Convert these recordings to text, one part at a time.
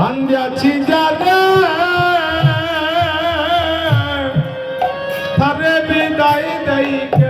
বান্ধিয়াছি জানে তারে বিদায় দেইকে।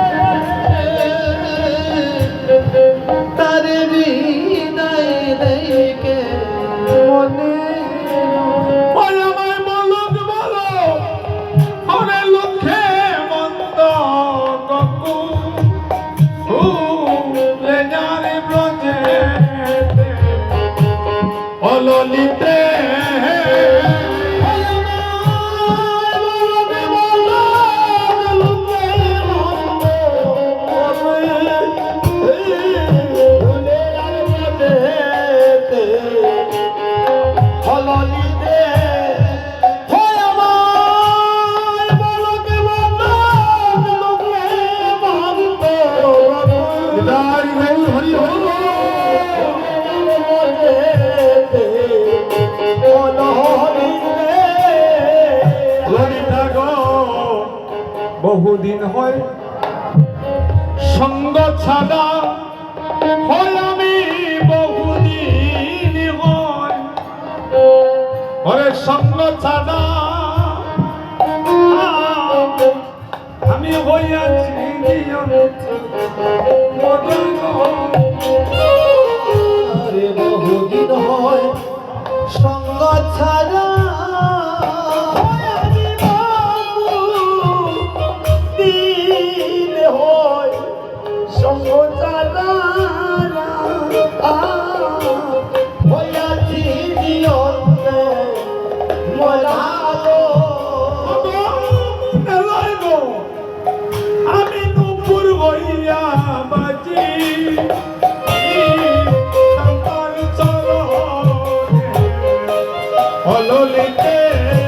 অললিতে বহুদিন হয়। সঙ্গ ছাড়া হয় আমি বহুদিন হয়। ওরে সঙ্গ ছাড়া আমি হইয়াছি মদন অললিতে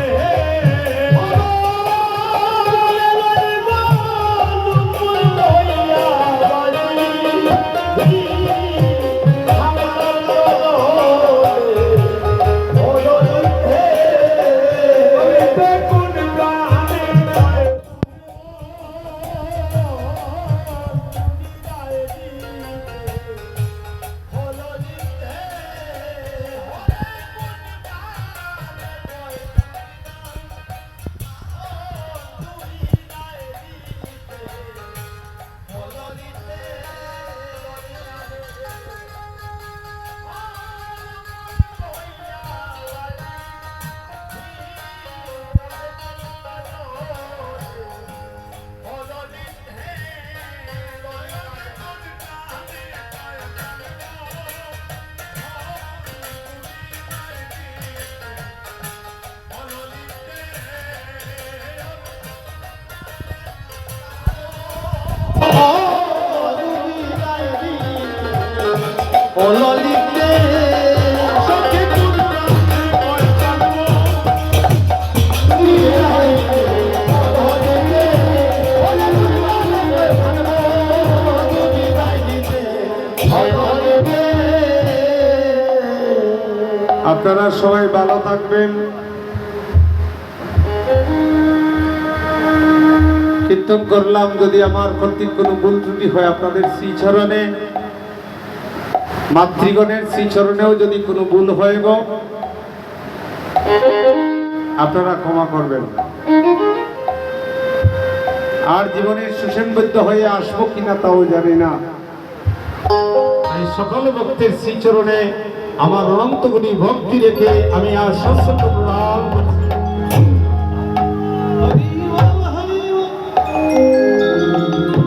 আপনারা সবাই ভালো থাকবেন। কীর্তন করলাম যদি আমার কর্তৃক কোনো ভুল ত্রুটি হয় আপনাদের শ্রীচরণে। মাতৃগণের শ্রীচরণেও যদি কোনো ভুল হয়ে গো, আপনারা ক্ষমা করবেন। আর জীবনের সুসংবদ্ধ হয়ে আসব কিনা তাও জানি না। সকল ভক্তের শ্রীচরণে আমার অনন্তগুণী ভক্তি রেখে আমি আজ সৎসঙ্গ প্রদান